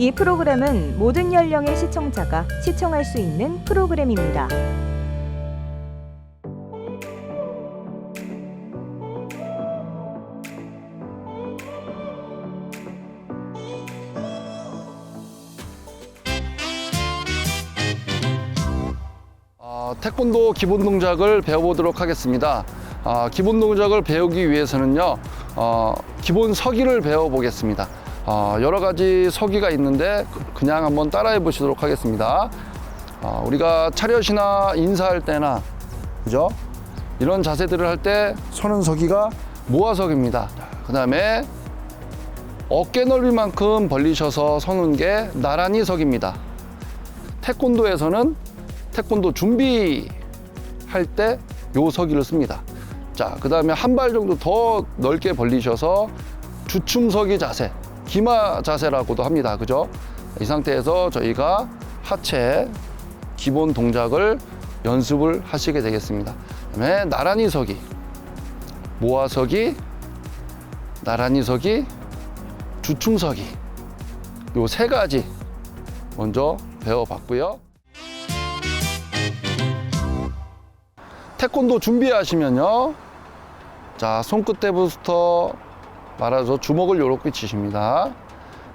이 프로그램은 모든 연령의 시청자가 시청할 수 있는 프로그램입니다. 어, 태권도 기본 동작을 배워보도록 하겠습니다. 어, 기본 동작을 배우기 위해서는요, 어, 기본 서기를 배워보겠습니다. 어, 여러 가지 서기가 있는데 그- 그냥 한번 따라해 보시도록 하겠습니다. 어, 우리가 차렷이나 인사할 때나, 그죠? 이런 자세들을 할 때 서는 서기가 모아서기입니다. 그 다음에 어깨 넓이만큼 벌리셔서 서는 게 나란히 서기입니다. 태권도에서는 태권도 준비할 때 요 서기를 씁니다. 자, 그 다음에 한 발 정도 더 넓게 벌리셔서 주춤서기 자세, 기마 자세라고도 합니다. 그죠? 이 상태에서 저희가 하체 기본 동작을 연습을 하시게 되겠습니다. 그 다음에 나란히 서기, 모아 서기, 나란히 서기, 주춤 서기. 요 세 가지 먼저 배워봤고요. 태권도 준비하시면요. 자, 손끝에부터 말아서 주먹을 이렇게 치십니다.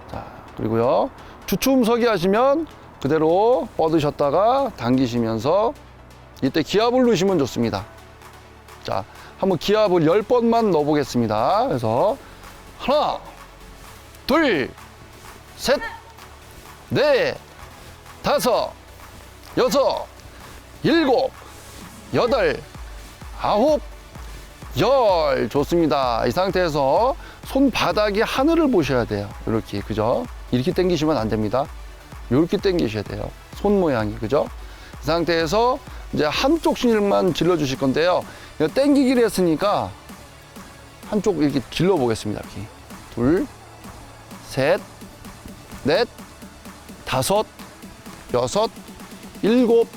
자, 그리고요. 주춤서기 하시면 그대로 뻗으셨다가 당기시면서 이때 기압을 넣으시면 좋습니다. 자, 한번 기압을 10번만 넣어보겠습니다. 그래서 하나, 둘, 셋, 넷, 다섯, 여섯, 일곱, 여덟, 아홉, 열. 좋습니다. 이 상태에서 손바닥이 하늘을 보셔야 돼요. 이렇게, 그죠? 이렇게 당기시면 안 됩니다. 이렇게 당기셔야 돼요. 손 모양이, 그죠? 이 상태에서 이제 한쪽 신일만 질러 주실 건데요. 당기기를 했으니까 한쪽 이렇게 질러 보겠습니다. 이렇게. 둘, 셋, 넷, 다섯, 여섯, 일곱,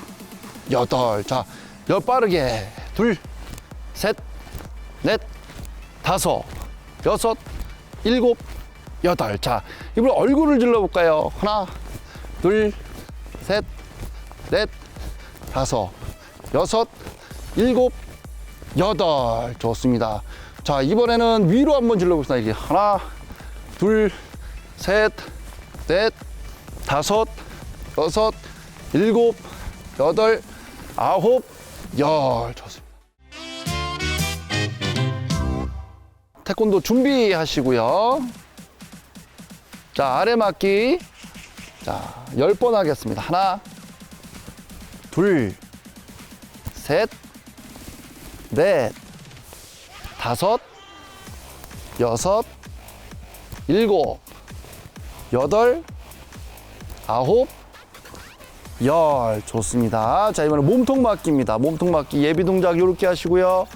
여덟. 자, 여 빠르게. 둘, 셋, 넷, 다섯, 여섯, 일곱, 여덟. 자, 이번에 얼굴을 질러볼까요? 하나, 둘, 셋, 넷, 다섯, 여섯, 일곱, 여덟. 좋습니다. 자, 이번에는 위로 한번 질러봅시다. 이게 하나, 둘, 셋, 넷, 다섯, 여섯, 일곱, 여덟, 아홉, 열. 좋습니다. 태권도 준비하시고요. 자, 아래 맞기. 자, 열번 하겠습니다. 하나, 둘, 셋, 넷, 다섯, 여섯, 일곱, 여덟, 아홉, 열. 좋습니다. 자, 이번엔 몸통 맞기입니다. 몸통 맞기 예비 동작 이렇게 하시고요.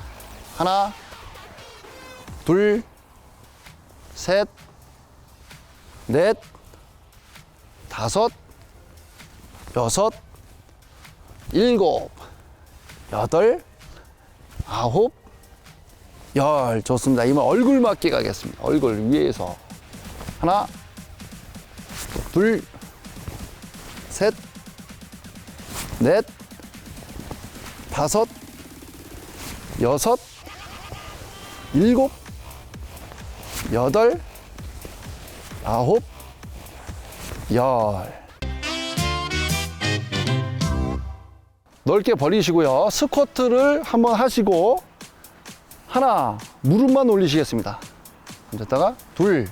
하나, 둘, 셋, 넷, 다섯, 여섯, 일곱, 여덟, 아홉, 열. 좋습니다. 이번 얼굴 맞기 가겠습니다. 얼굴 위에서. 하나, 둘, 셋, 넷, 다섯, 여섯, 일곱, 여덟, 아홉, 열. 넓게 벌리시고요. 스쿼트를 한번 하시고 하나 무릎만 올리시겠습니다. 앉았다가 둘,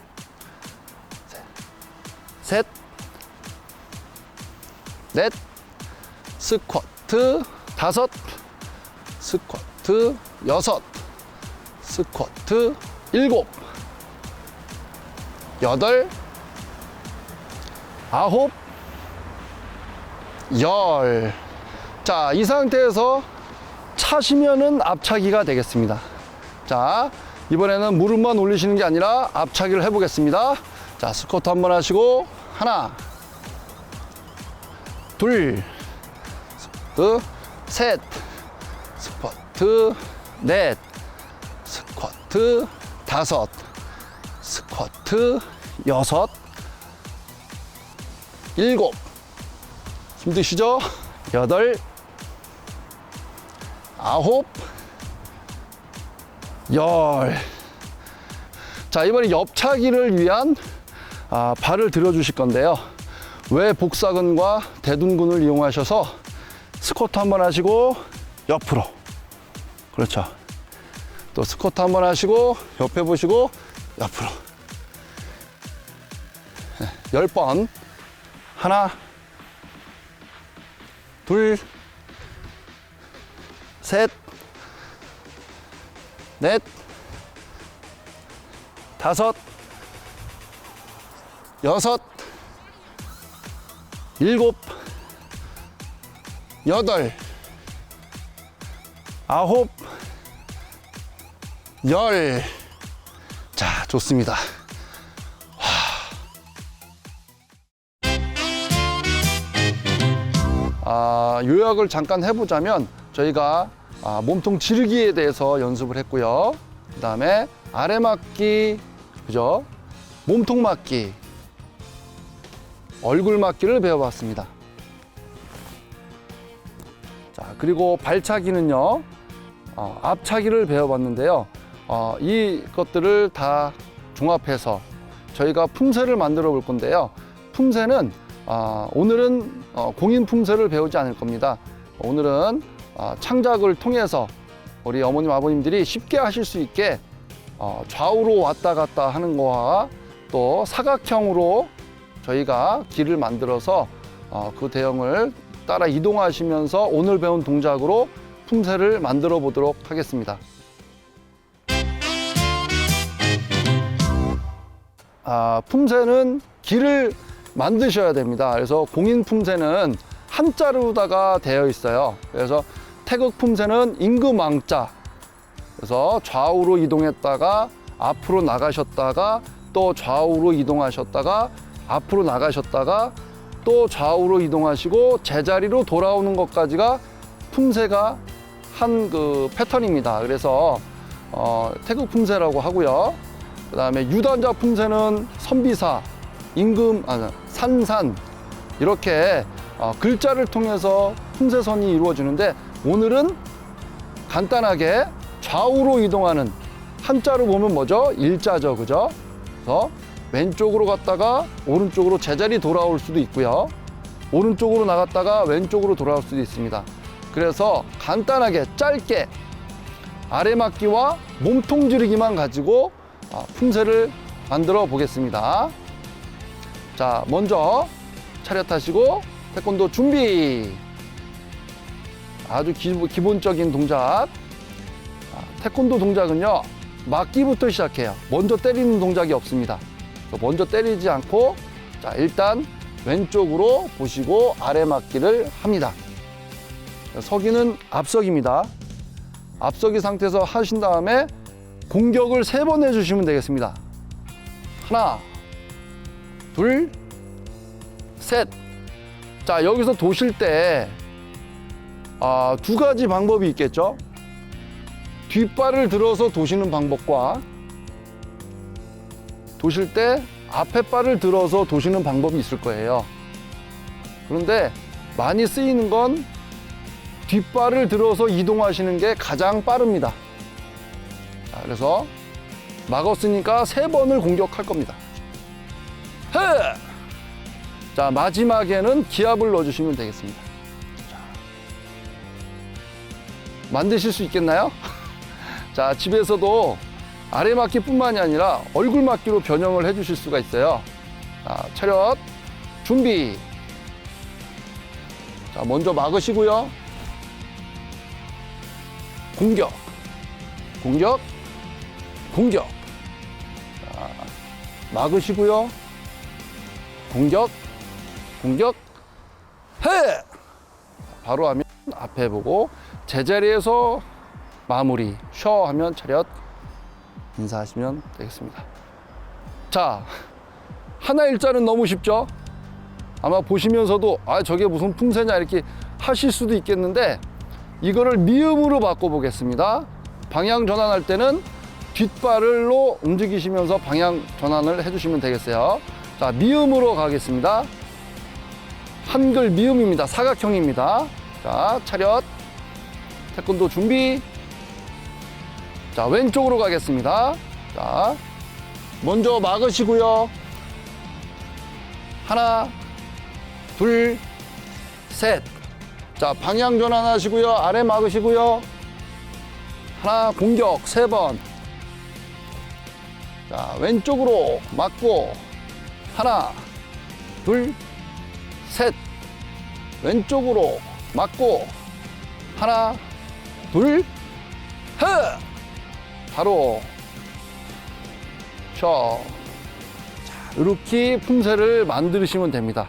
셋, 넷, 스쿼트 다섯, 스쿼트 여섯, 스쿼트 일곱, 여덟, 아홉, 열. 자, 이 상태에서 차시면은 앞차기가 되겠습니다. 자, 이번에는 무릎만 올리시는 게 아니라 앞차기를 해보겠습니다. 자, 스쿼트 한번 하시고, 하나, 둘, 스쿼트, 셋, 스쿼트, 넷, 스쿼트, 다섯, 스쿼트, 여섯, 일곱. 힘드시죠? 여덟. 아홉. 열. 자, 이번에 옆차기를 위한 아, 발을 들어주실 건데요. 외 복사근과 대둔근을 이용하셔서 스쿼트 한번 하시고 옆으로. 그렇죠. 또 스쿼트 한번 하시고 옆에 보시고 옆으로. 네, 열 번. 하나, 둘, 셋, 넷, 다섯, 여섯, 일곱, 여덟, 아홉, 열. 자, 좋습니다. 아, 요약을 잠깐 해보자면 저희가 아, 몸통 지르기에 대해서 연습을 했고요. 그 다음에 아래 맞기, 그죠? 몸통 맞기, 얼굴 맞기를 배워봤습니다. 자, 그리고 발차기는요, 어, 앞차기를 배워봤는데요. 어, 이 것들을 다 종합해서 저희가 품새를 만들어 볼 건데요. 품새는 아, 오늘은 어, 공인 품새를 배우지 않을 겁니다. 오늘은 아, 창작을 통해서 우리 어머님 아버님들이 쉽게 하실 수 있게 어, 좌우로 왔다 갔다 하는 거와 또 사각형으로 저희가 길을 만들어서 어, 그 대형을 따라 이동하시면서 오늘 배운 동작으로 품새를 만들어 보도록 하겠습니다. 아, 품새는 길을 만드셔야 됩니다. 그래서 공인 품새는 한자로다가 되어 있어요. 그래서 태극 품새는 임금왕자. 그래서 좌우로 이동했다가 앞으로 나가셨다가 또 좌우로 이동하셨다가 앞으로 나가셨다가 또 좌우로 이동하시고 제자리로 돌아오는 것까지가 품새가 한 그 패턴입니다. 그래서 어, 태극 품새라고 하고요. 그 다음에 유단자 품새는 선비사, 임금, 아, 산산 이렇게 어, 글자를 통해서 품새선이 이루어지는데 오늘은 간단하게 좌우로 이동하는 한자로 보면 뭐죠? 일자죠, 그죠? 그래서 왼쪽으로 갔다가 오른쪽으로 제자리 돌아올 수도 있고요. 오른쪽으로 나갔다가 왼쪽으로 돌아올 수도 있습니다. 그래서 간단하게 짧게 아래맞기와 몸통 지르기만 가지고 아, 품새를 만들어 보겠습니다. 자, 먼저 차렷하시고 태권도 준비. 아주 기, 기본적인 동작. 아, 태권도 동작은요, 맞기부터 시작해요. 먼저 때리는 동작이 없습니다. 먼저 때리지 않고, 자, 일단 왼쪽으로 보시고 아래 맞기를 합니다. 서기는 앞서기입니다. 앞서기 상태에서 하신 다음에 공격을 세 번 해주시면 되겠습니다. 하나, 둘, 셋. 자, 여기서 도실 때, 아, 두 가지 방법이 있겠죠? 뒷발을 들어서 도시는 방법과 도실 때 앞에 발을 들어서 도시는 방법이 있을 거예요. 그런데 많이 쓰이는 건 뒷발을 들어서 이동하시는 게 가장 빠릅니다. 자, 그래서 막았으니까 세 번을 공격할 겁니다. 헤! 자, 마지막에는 기압을 넣어주시면 되겠습니다. 자, 만드실 수 있겠나요? 자, 집에서도 아래 맞기뿐만이 아니라 얼굴 맞기로 변형을 해주실 수가 있어요. 자, 차렷, 준비. 자, 먼저 막으시고요. 공격, 공격, 공격. 자, 막으시고요. 공격, 공격, 해! 바로 하면 앞에 보고 제자리에서 마무리, 쉬어 하면 차렷 인사하시면 되겠습니다. 자, 하나 일자는 너무 쉽죠? 아마 보시면서도 아, 저게 무슨 품새냐 이렇게 하실 수도 있겠는데 이거를 미음으로 바꿔보겠습니다. 방향 전환할 때는 뒷발로 움직이시면서 방향 전환을 해주시면 되겠어요. 자, 미음으로 가겠습니다. 한글 미음입니다. 사각형입니다. 자, 차렷. 태권도 준비. 자, 왼쪽으로 가겠습니다. 자, 먼저 막으시고요. 하나, 둘, 셋. 자, 방향 전환하시고요. 아래 막으시고요. 하나, 공격 세 번. 자, 왼쪽으로 막고 하나, 둘, 셋. 왼쪽으로 막고 하나, 둘, 흐. 바로 셔. 자, 이렇게 품새를 만드시면 됩니다.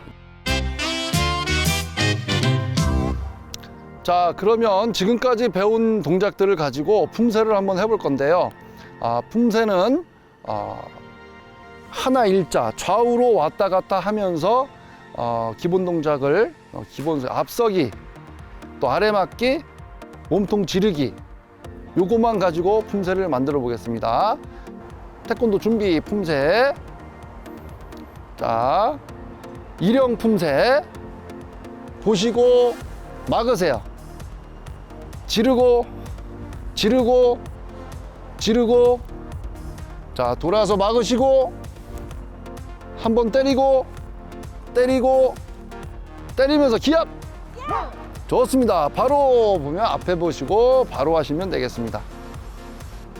자, 그러면 지금까지 배운 동작들을 가지고 품새를 한번 해볼 건데요. 아, 품새는 아, 하나 일자 좌우로 왔다 갔다 하면서 어, 기본 동작을 어, 기본 앞서기 또 아래 맞기 몸통 지르기 요것만 가지고 품새를 만들어 보겠습니다. 태권도 준비 품새 자 일형 품새 보시고 막으세요. 지르고 지르고 지르고 자 돌아서 막으시고 한 번 때리고 때리고 때리면서 기압 좋습니다. 바로 보면 앞에 보시고 바로 하시면 되겠습니다.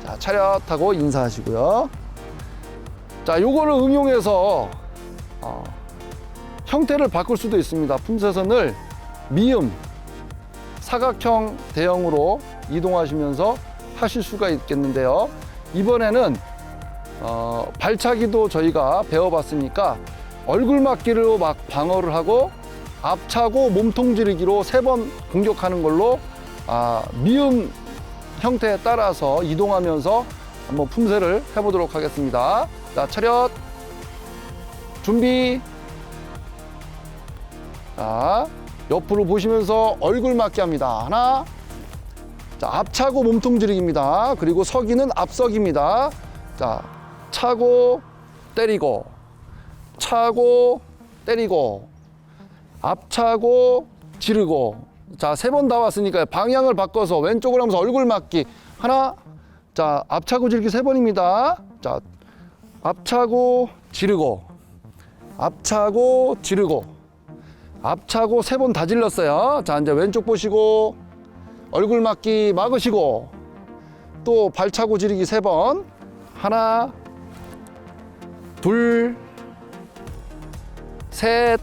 자 차렷하고 인사하시고요. 자 요거를 응용해서 어, 형태를 바꿀 수도 있습니다. 품새선을 미음 사각형 대형으로 이동하시면서 하실 수가 있겠는데요. 이번에는 어, 발차기도 저희가 배워봤으니까 얼굴 맞기로 막 방어를 하고 앞차고 몸통 지르기로 세 번 공격하는 걸로 아, 미음 형태에 따라서 이동하면서 한번 품새를 해보도록 하겠습니다. 자, 차렷. 준비. 자, 옆으로 보시면서 얼굴 맞기 합니다. 하나. 자, 앞차고 몸통 지르기입니다. 그리고 서기는 앞서기입니다. 자, 차고 때리고 차고 때리고 앞차고 지르고. 자 세 번 다 왔으니까 방향을 바꿔서 왼쪽으로 하면서 얼굴 맞기. 하나 자 앞차고 지르기 세 번입니다. 자 앞차고 지르고 앞차고 지르고. 앞차고 세 번 다 질렀어요. 자 이제 왼쪽 보시고 얼굴 맞기 막으시고. 또 발차고 지르기 세 번. 하나 둘, 셋.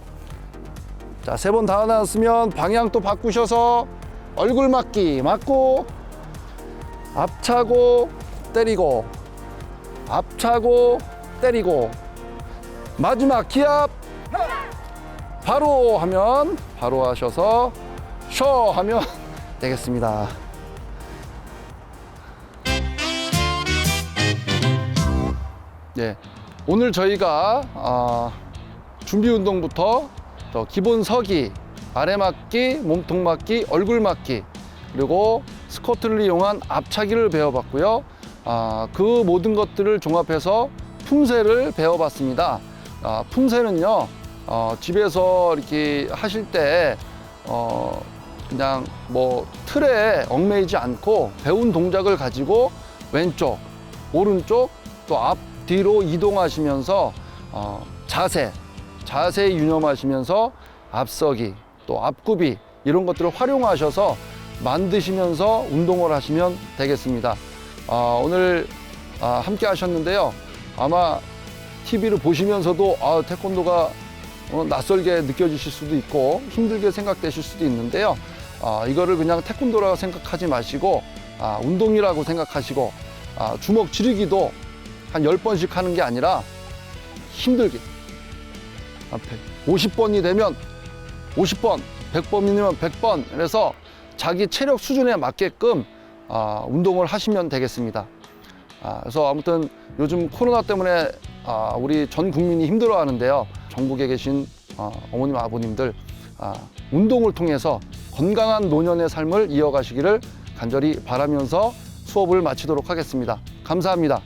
자, 세 번 다 나왔으면 방향 또 바꾸셔서 얼굴 맞기 맞고 앞차고 때리고 앞차고 때리고 마지막 기압 바로 하면 바로 하셔서 쉬어 하면 되겠습니다. 네. 오늘 저희가 아, 준비 운동부터 또 기본 서기, 아래 맞기, 몸통 맞기, 얼굴 맞기, 그리고 스쿼트를 이용한 앞차기를 배워봤고요. 아, 그 모든 것들을 종합해서 품새를 배워봤습니다. 아, 품새는요, 어, 집에서 이렇게 하실 때, 어, 그냥 뭐 틀에 얽매이지 않고 배운 동작을 가지고 왼쪽, 오른쪽, 또 앞, 뒤로 이동하시면서 어, 자세, 자세 유념하시면서 앞서기, 또 앞굽이 이런 것들을 활용하셔서 만드시면서 운동을 하시면 되겠습니다. 어, 오늘 아, 함께 하셨는데요. 아마 TV를 보시면서도 아, 태권도가 어, 낯설게 느껴지실 수도 있고 힘들게 생각되실 수도 있는데요. 아, 이거를 그냥 태권도라고 생각하지 마시고 아, 운동이라고 생각하시고 아, 주먹 지르기도 한 10번씩 하는 게 아니라 힘들게 앞에 50번이 되면 50번, 100번이면 100번 그래서 자기 체력 수준에 맞게끔 아, 운동을 하시면 되겠습니다. 아, 그래서 아무튼 요즘 코로나 때문에 아, 우리 전 국민이 힘들어 하는데요. 전국에 계신 어, 어머님, 아버님들 아, 운동을 통해서 건강한 노년의 삶을 이어가시기를 간절히 바라면서 수업을 마치도록 하겠습니다. 감사합니다.